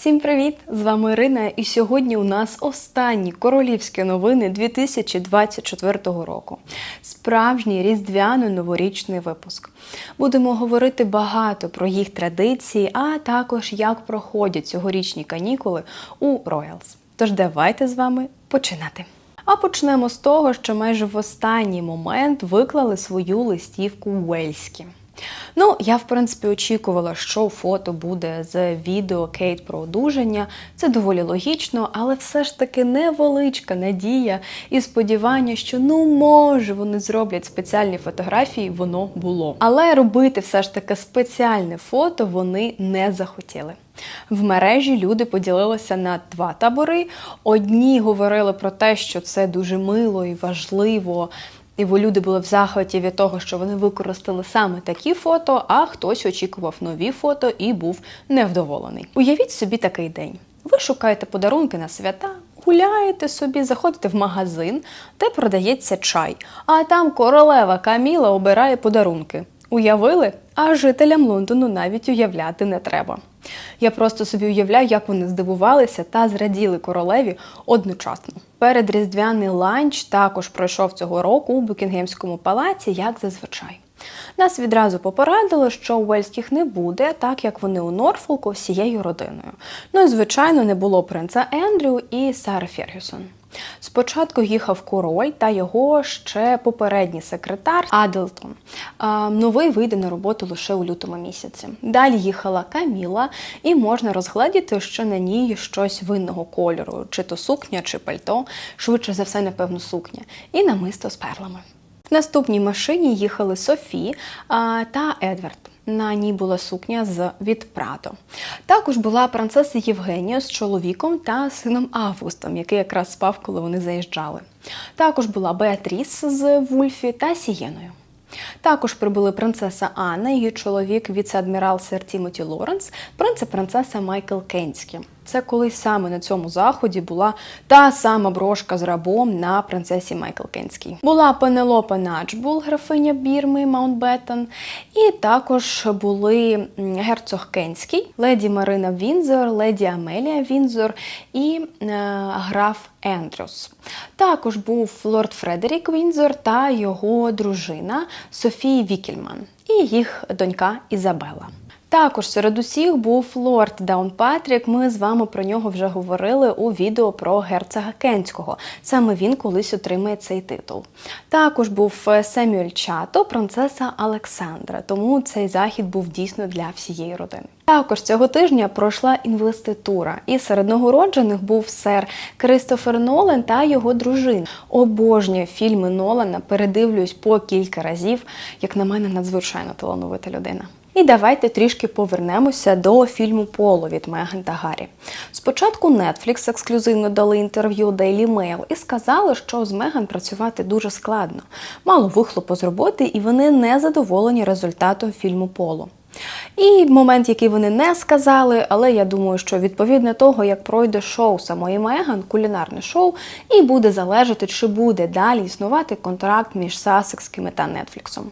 Всім привіт! З вами Ірина, і сьогодні у нас останні королівські новини 2024 року. Справжній різдвяно-новорічний випуск. Будемо говорити багато про їх традиції, а також як проходять цьогорічні канікули у Роялс. Тож давайте з вами починати. А почнемо з того, що майже в останній момент виклали свою листівку Уельські. Ну, я в принципі очікувала, що фото буде з відео Кейт про одужання. Це доволі логічно, але все ж таки невеличка надія і сподівання, що ну може вони зроблять спеціальні фотографії, воно було. Але робити все ж таки спеціальне фото вони не захотіли. В мережі люди поділилися на два табори. Одні говорили про те, що це дуже мило і важливо. І люди були в захваті від того, що вони використали саме такі фото, а хтось очікував нові фото і був невдоволений. Уявіть собі такий день. Ви шукаєте подарунки на свята, гуляєте собі, заходите в магазин, де продається чай, а там королева Каміла обирає подарунки. Уявили? А жителям Лондону навіть уявляти не треба. Я просто собі уявляю, як вони здивувалися та зраділи королеві одночасно. Перед різдвяний ланч також пройшов цього року у Букінгемському палаці, як зазвичай. Нас відразу попередили, що уельських не буде, так як вони у Норфолку всією родиною. Ну і звичайно не було принца Ендрю і Сари Фергюсон. Спочатку їхав король та його ще попередній секретар Аделтон. Новий вийде на роботу лише у лютому місяці. Далі їхала Каміла, і можна розгледіти, що на ній щось винного кольору, чи то сукня, чи пальто, швидше за все, напевно, сукня, і намисто з перлами. В наступній машині їхали Софі та Едвард. На ній була сукня з від Прадо. Також була принцеса Євгенія з чоловіком та сином Августом, який якраз спав, коли вони заїжджали. Також була Беатріс з Вульфі та Сієною. Також прибули принцеса Анна, її чоловік, віце-адмірал Сер Тімоті Лоренс, принц і принцеса Майкл Кенські. Це колись саме на цьому заході була та сама брошка з рабом на принцесі Майкл Кенській. Була Пенелопа Начбул, графиня Бірми Маунтбеттен, і також були герцог Кенський, леді Марина Вінзор, леді Амелія Вінзор і е, граф Ендрюс. Також був лорд Фредерік Вінзор та його дружина Софія Вікельман і їх донька Ізабела. Також серед усіх був лорд Даунпатрік. Ми з вами про нього вже говорили у відео про герцога Кенського. Саме він колись отримає цей титул. Також був е, Семюель Чато, принцеса Олександра. Тому цей захід був дійсно для всієї родини. Також цього тижня пройшла інвеститура, і серед нагороджених був сер Кристофер Нолан та його дружина. Обожнюю фільми Нолана, передивлюсь по кілька разів, як на мене, надзвичайно талановита людина. І давайте трішки повернемося до фільму Поло від Меган та Гаррі. Спочатку Netflix ексклюзивно дали інтерв'ю Daily Mail і сказали, що з Меган працювати дуже складно, мало вихлопу з роботи, і вони не задоволені результатом фільму Поло. І момент, який вони не сказали, але я думаю, що відповідно того, як пройде шоу самої Меган, кулінарне шоу, і буде залежати, чи буде далі існувати контракт між Сасекськими та Нетфліксом.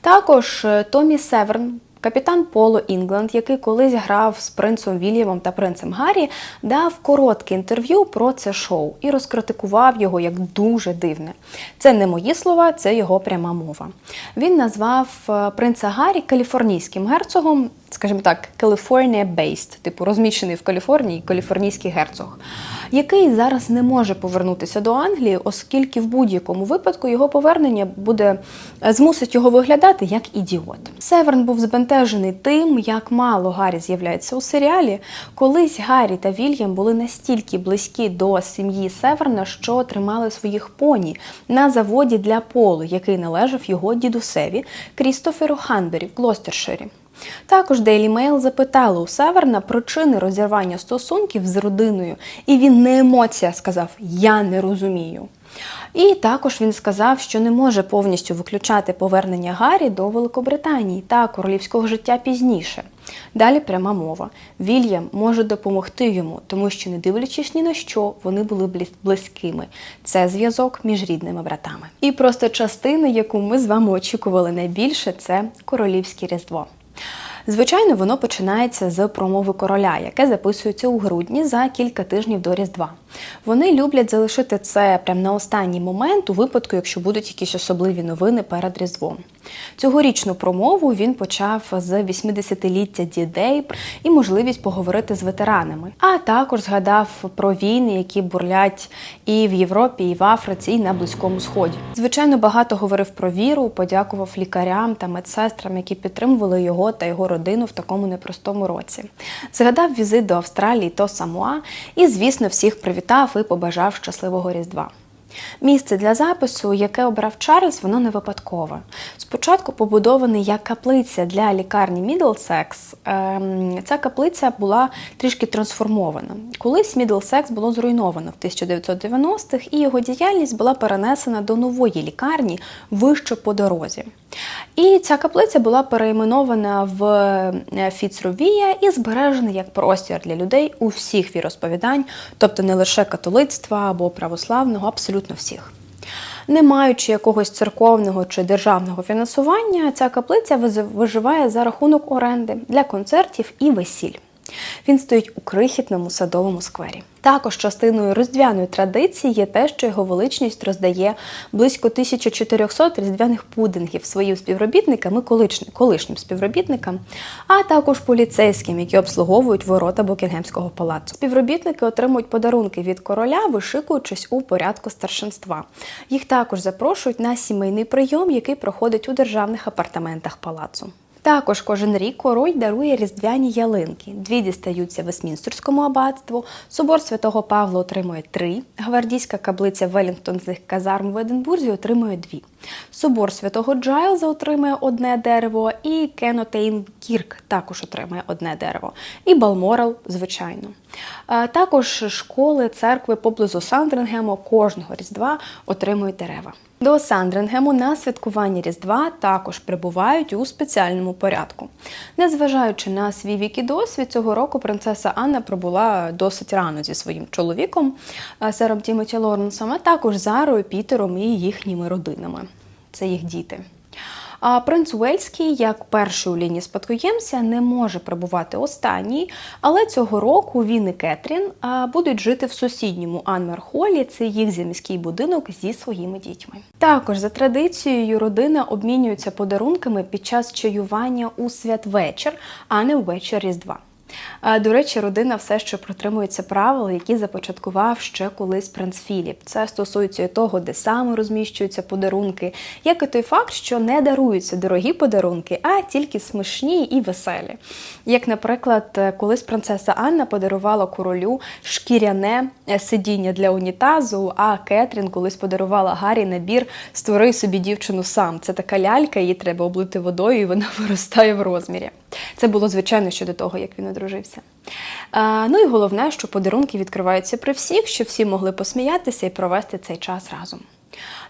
Також е, Томі Северн. Капітан Поло Інгланд, який колись грав з принцем Вільямом та принцем Гаррі, дав коротке інтерв'ю про це шоу і розкритикував його як дуже дивне. Це не мої слова, це його пряма мова. Він назвав е, принца Гаррі каліфорнійським герцогом, скажімо так, California based, типу розміщений в Каліфорнії, каліфорнійський герцог який зараз не може повернутися до Англії, оскільки в будь-якому випадку його повернення буде е, змусить його виглядати як ідіот. Северн був збентежений тим, як мало Гаррі з'являється у серіалі. Колись Гаррі та Вільям були настільки близькі до сім'ї Северна, що тримали своїх поні на заводі для полу, який належав його дідусеві Крістоферу Ханбері в Глостерширі. Також Daily Mail запитали у Северна причини розірвання стосунків з родиною, і він не емоція сказав Я не розумію. І також він сказав, що не може повністю виключати повернення Гаррі до Великобританії та королівського життя пізніше. Далі пряма мова. Вільям може допомогти йому, тому що, не дивлячись ні на що, вони були близькими. Це зв'язок між рідними братами. І просто частина, яку ми з вами очікували найбільше, це королівське різдво. Звичайно, воно починається з промови короля, яке записується у грудні за кілька тижнів до Різдва. Вони люблять залишити це прямо на останній момент, у випадку, якщо будуть якісь особливі новини перед Різдвом. Цьогорічну промову він почав з 80-ліття дідей і можливість поговорити з ветеранами, а також згадав про війни, які бурлять і в Європі, і в Африці, і на Близькому Сході. Звичайно, багато говорив про віру, подякував лікарям та медсестрам, які підтримували його та його родину в такому непростому році. Згадав візит до Австралії та Самуа і, звісно, всіх привітав і побажав щасливого різдва. Місце для запису, яке обрав Чарльз, воно не випадкове. Спочатку побудований як каплиця для лікарні Мідлсекс. Ця каплиця була трішки трансформована. Колись Мідлсекс було зруйновано в 1990-х, і його діяльність була перенесена до нової лікарні вище по дорозі. І ця каплиця була перейменована в е, Фіцровія і збережена як простір для людей у всіх віросповідань, тобто не лише католицтва або православного, абсолютно всіх. Не маючи якогось церковного чи державного фінансування, ця каплиця виживає за рахунок оренди для концертів і весіль. Він стоїть у крихітному садовому сквері. Також частиною різдвяної традиції є те, що його величність роздає близько 1400 різдвяних пудингів своїм співробітникам і колишнім співробітникам, а також поліцейським, які обслуговують ворота Букінгемського палацу. Співробітники отримують подарунки від короля, вишикуючись у порядку старшинства. Їх також запрошують на сімейний прийом, який проходить у державних апартаментах палацу. Також кожен рік король дарує різдвяні ялинки. Дві дістаються Весмінстерському аббатству, собор святого Павла отримує три, гвардійська каблиця Велінгтонських казарм в Единбурзі отримує дві. Собор святого Джайлза отримує одне дерево, і Кенотейн Кірк також отримує одне дерево. І Балморал, звичайно. Також школи, церкви поблизу Сандрингему кожного різдва отримують дерева. До Сандрингему на святкування Різдва також прибувають у спеціальному порядку. Незважаючи на свій вік і досвід, цього року принцеса Анна пробула досить рано зі своїм чоловіком сером Тімоті Лоренсом, а також Зарою, Пітером і їхніми родинами. Це їх діти. А принц Уельський, як перший у лінії спадкоємця, не може прибувати останній, але цього року він і Кетрін будуть жити в сусідньому Анмерхолі. Це їх заміський будинок зі своїми дітьми. Також за традицією родина обмінюється подарунками під час чаювання у святвечір, а не ввечір Різдва. До речі, родина все ще протримується правил, які започаткував ще колись принц Філіп. Це стосується і того, де саме розміщуються подарунки, як і той факт, що не даруються дорогі подарунки, а тільки смішні і веселі. Як, наприклад, колись принцеса Анна подарувала королю шкіряне е, сидіння для унітазу, а Кетрін колись подарувала Гаррі набір Створи собі дівчину сам. Це така лялька, її треба облити водою, і вона виростає в розмірі. Це було звичайно ще до того, як він одружився. А, ну і головне, що подарунки відкриваються при всіх, щоб всі могли посміятися і провести цей час разом.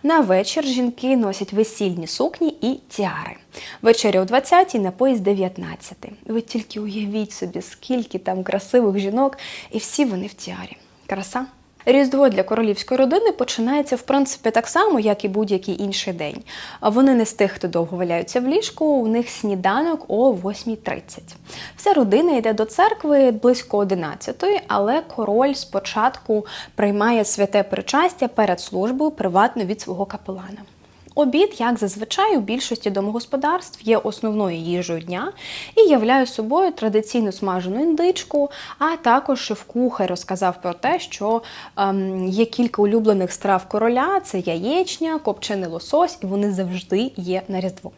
На вечір жінки носять весільні сукні і тіари. Вечеря о 20-й, напої з 19 Ви тільки уявіть собі, скільки там красивих жінок, і всі вони в тіарі. Краса. Різдво для королівської родини починається в принципі так само, як і будь-який інший день. Вони не з тих, хто довго валяються в ліжку. У них сніданок о 8.30. Вся родина йде до церкви близько 11-ї, але король спочатку приймає святе причастя перед службою приватно від свого капелана. Обід, як зазвичай, у більшості домогосподарств є основною їжею дня і являє собою традиційну смажену індичку, а також шеф-кухар розказав про те, що ем, є кілька улюблених страв короля: це яєчня, копчений лосось, і вони завжди є на різдво.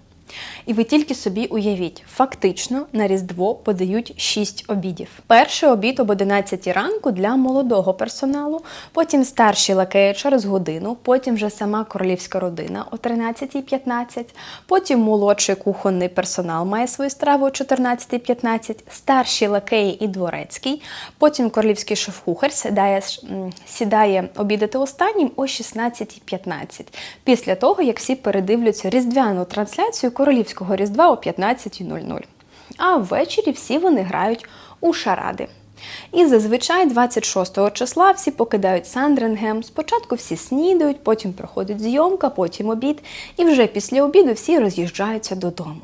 І ви тільки собі уявіть, фактично на Різдво подають 6 обідів. Перший обід об 11 ранку для молодого персоналу, потім старші лакеї через годину, потім вже сама королівська родина о 13.15, потім молодший кухонний персонал має свою страву о 14.15, старші лакеї і дворецький, потім королівський шеф-кухар сідає, сідає обідати останнім о 16.15, після того, як всі передивляться різдвяну трансляцію королівського різдва о 15.00. А ввечері всі вони грають у шаради. І зазвичай 26 числа всі покидають Сандрингем. Спочатку всі снідають, потім проходить зйомка, потім обід, і вже після обіду всі роз'їжджаються додому.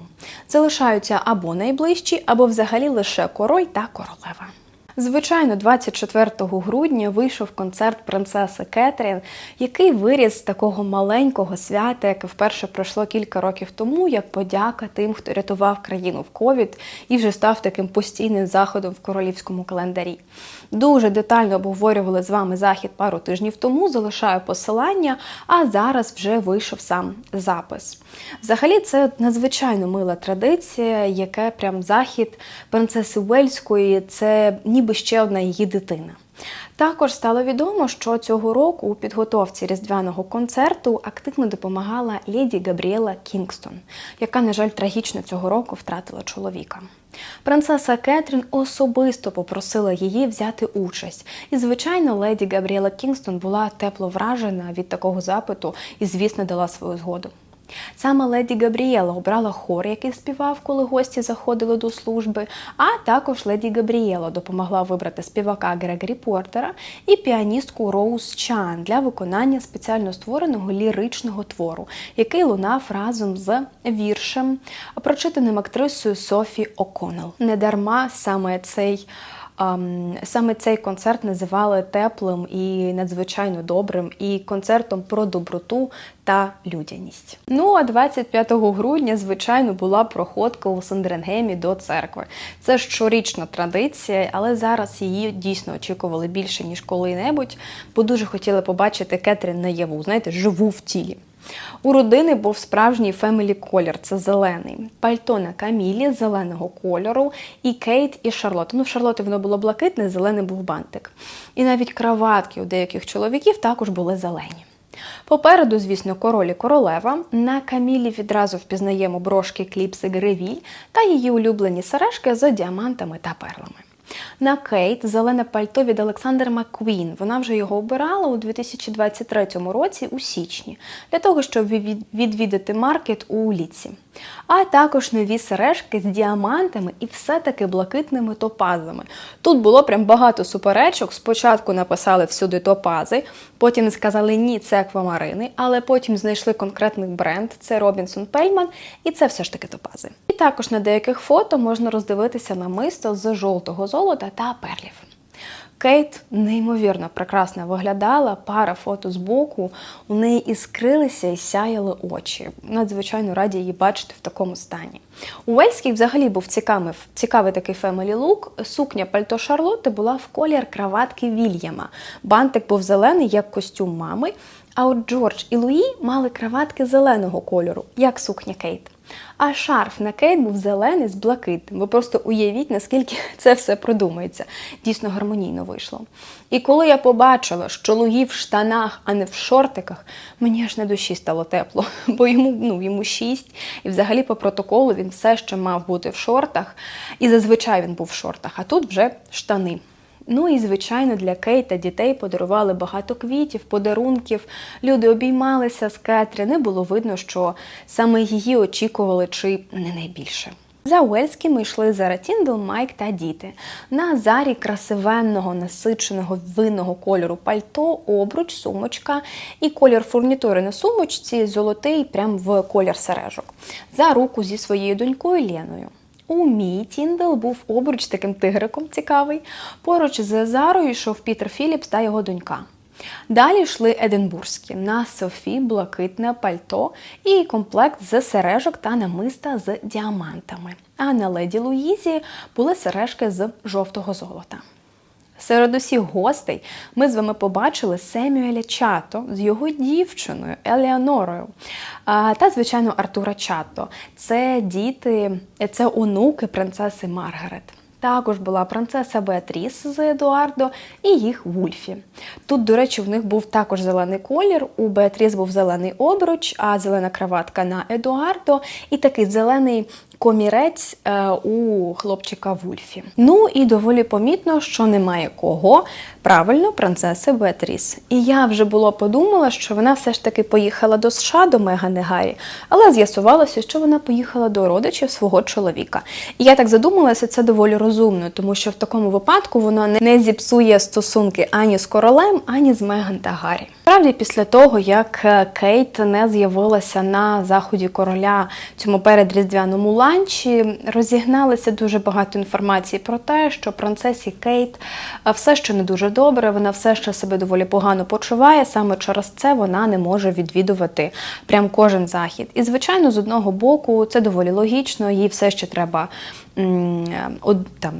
Залишаються або найближчі, або взагалі лише король та королева. Звичайно, 24 грудня вийшов концерт принцеси Кетрін, який виріс з такого маленького свята, яке вперше пройшло кілька років тому, як подяка тим, хто рятував країну в ковід і вже став таким постійним заходом в королівському календарі. Дуже детально обговорювали з вами захід пару тижнів тому. Залишаю посилання, а зараз вже вийшов сам запис. Взагалі, це надзвичайно мила традиція, яке прям захід принцеси Уельської, це ніби ще одна її дитина. Також стало відомо, що цього року у підготовці різдвяного концерту активно допомагала леді Габріела Кінгстон, яка, на жаль, трагічно цього року втратила чоловіка. Принцеса Кетрін особисто попросила її взяти участь, і, звичайно, леді Габріела Кінгстон була тепло вражена від такого запиту і, звісно, дала свою згоду. Саме леді Габріела обрала хор, який співав, коли гості заходили до служби. А також леді Габріела допомогла вибрати співака Грегорі Портера і піаністку Роуз Чан для виконання спеціально створеного ліричного твору, який лунав разом з віршем, прочитаним актрисою Софі О'Коннелл. Недарма саме цей. Саме цей концерт називали теплим і надзвичайно добрим, і концертом про доброту та людяність. Ну а 25 грудня, звичайно, була проходка у Сандренгемі до церкви. Це щорічна традиція, але зараз її дійсно очікували більше ніж коли-небудь, бо дуже хотіли побачити Кетрін наяву, знаєте, живу в тілі. У родини був справжній фемелі колір це зелений. Пальто на камілі зеленого кольору, і Кейт і Шарлот. Ну, в Шарлоти воно було блакитне, зелений був бантик. І навіть краватки у деяких чоловіків також були зелені. Попереду, звісно, король і королева. На камілі відразу впізнаємо брошки кліпси Гревіль та її улюблені сережки з діамантами та перлами. На Кейт зелене пальто від Олександр Макквін. Вона вже його обирала у 2023 році у січні для того, щоб відвідати маркет у ліці. А також нові сережки з діамантами і все-таки блакитними топазами. Тут було прям багато суперечок. Спочатку написали всюди топази, потім сказали ні, це аквамарини, але потім знайшли конкретний бренд це Робінсон Пельман, і це все ж таки топази. І також на деяких фото можна роздивитися намисто з жовтого золота та перлів. Кейт неймовірно прекрасно виглядала, пара фото з боку, у неї іскрилися і сяяли очі. Надзвичайно раді її бачити в такому стані. У Вельській взагалі був цікавий цікавий такий фемелі лук. Сукня пальто Шарлотти була в колір краватки Вільяма. Бантик був зелений, як костюм мами. А от Джордж і Луї мали краватки зеленого кольору, як сукня Кейт. А шарф на Кейт був зелений з блакитним. Ви просто уявіть, наскільки це все продумається. Дійсно гармонійно вийшло. І коли я побачила, що Луї в штанах, а не в шортиках, мені аж на душі стало тепло, бо йому ну, йому шість, і взагалі по протоколу він все ще мав бути в шортах. І зазвичай він був в шортах, а тут вже штани. Ну і, звичайно, для Кейта дітей подарували багато квітів, подарунків. Люди обіймалися з Кетрі. Не було видно, що саме її очікували чи не найбільше. За Уельськими йшли Зара Тіндл, Майк та діти. На зарі красивенного, насиченого винного кольору пальто, обруч, сумочка і колір фурнітури на сумочці золотий, прям в колір сережок. За руку зі своєю донькою Леною. У мій Тіндел був обруч таким тигриком цікавий. Поруч з Зарою йшов Пітер Філіпс та його донька. Далі йшли Единбурзькі на Софі, блакитне пальто і комплект з сережок та намиста з діамантами. А на леді Луїзі були сережки з жовтого золота. Серед усіх гостей ми з вами побачили Семюеля Чато з його дівчиною Елеонорою та, звичайно, Артура Чато. Це діти, це онуки принцеси Маргарет. Також була принцеса Беатріс з Едуардо і їх Вульфі. Тут, до речі, в них був також зелений колір. У Беатріс був зелений обруч, а зелена краватка на Едуардо і такий зелений комірець е, у хлопчика Вульфі. Ну і доволі помітно, що немає кого. Правильно, принцеси Беатріс. І я вже було подумала, що вона все ж таки поїхала до США до Мегани Гаррі, але з'ясувалося, що вона поїхала до родичів свого чоловіка. І я так задумалася, це доволі розумно, тому що в такому випадку вона не- зіпсує стосунки ані з королем, ані з Меган та Гаррі. Справді, після того, як е, Кейт не з'явилася на заході короля цьому передріздвяному ланчі, розігналося дуже багато інформації про те, що принцесі Кейт е, все ще не дуже добре, вона все ще себе доволі погано почуває. Саме через це вона не може відвідувати прям кожен захід. І звичайно, з одного боку, це доволі логічно, їй все ще треба. е, Там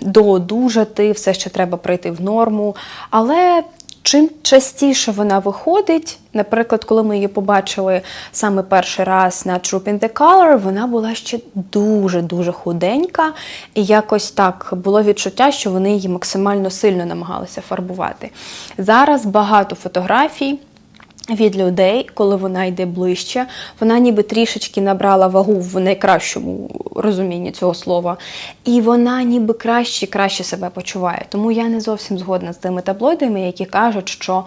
доодужати, все ще треба прийти в норму. Але Чим частіше вона виходить, наприклад, коли ми її побачили саме перший раз на Troop in the Color, вона була ще дуже-дуже худенька, і якось так було відчуття, що вони її максимально сильно намагалися фарбувати. Зараз багато фотографій. Від людей, коли вона йде ближче, вона ніби трішечки набрала вагу в найкращому розумінні цього слова, і вона ніби краще краще себе почуває. Тому я не зовсім згодна з тими таблоїдами, які кажуть, що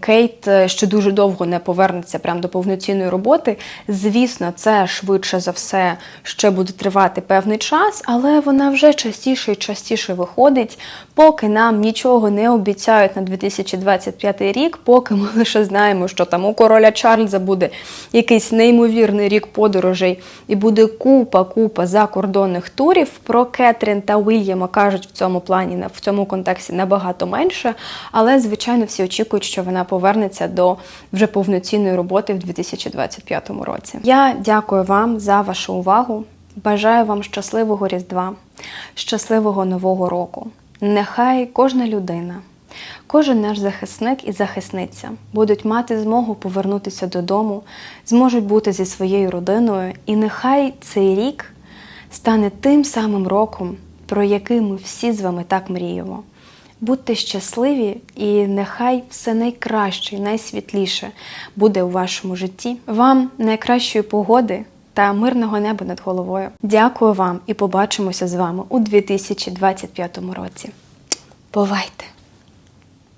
Кейт е, ще дуже довго не повернеться прямо до повноцінної роботи. Звісно, це швидше за все ще буде тривати певний час, але вона вже частіше і частіше виходить, поки нам нічого не обіцяють на 2025 рік, поки ми лише знаємо, що там у короля Чарльза буде якийсь неймовірний рік подорожей, і буде купа, купа закордонних турів. Про Кетрін та Уільяма кажуть в цьому плані, в цьому контексті набагато менше. Але, звичайно, всі очікують, що вона повернеться до вже повноцінної роботи в 2025 році. Я дякую вам за вашу увагу. Бажаю вам щасливого Різдва, щасливого Нового року. Нехай кожна людина, кожен наш захисник і захисниця будуть мати змогу повернутися додому, зможуть бути зі своєю родиною, і нехай цей рік стане тим самим роком, про який ми всі з вами так мріємо. Будьте щасливі, і нехай все найкраще, і найсвітліше буде у вашому житті. Вам найкращої погоди та мирного неба над головою. Дякую вам і побачимося з вами у 2025 році. Бувайте!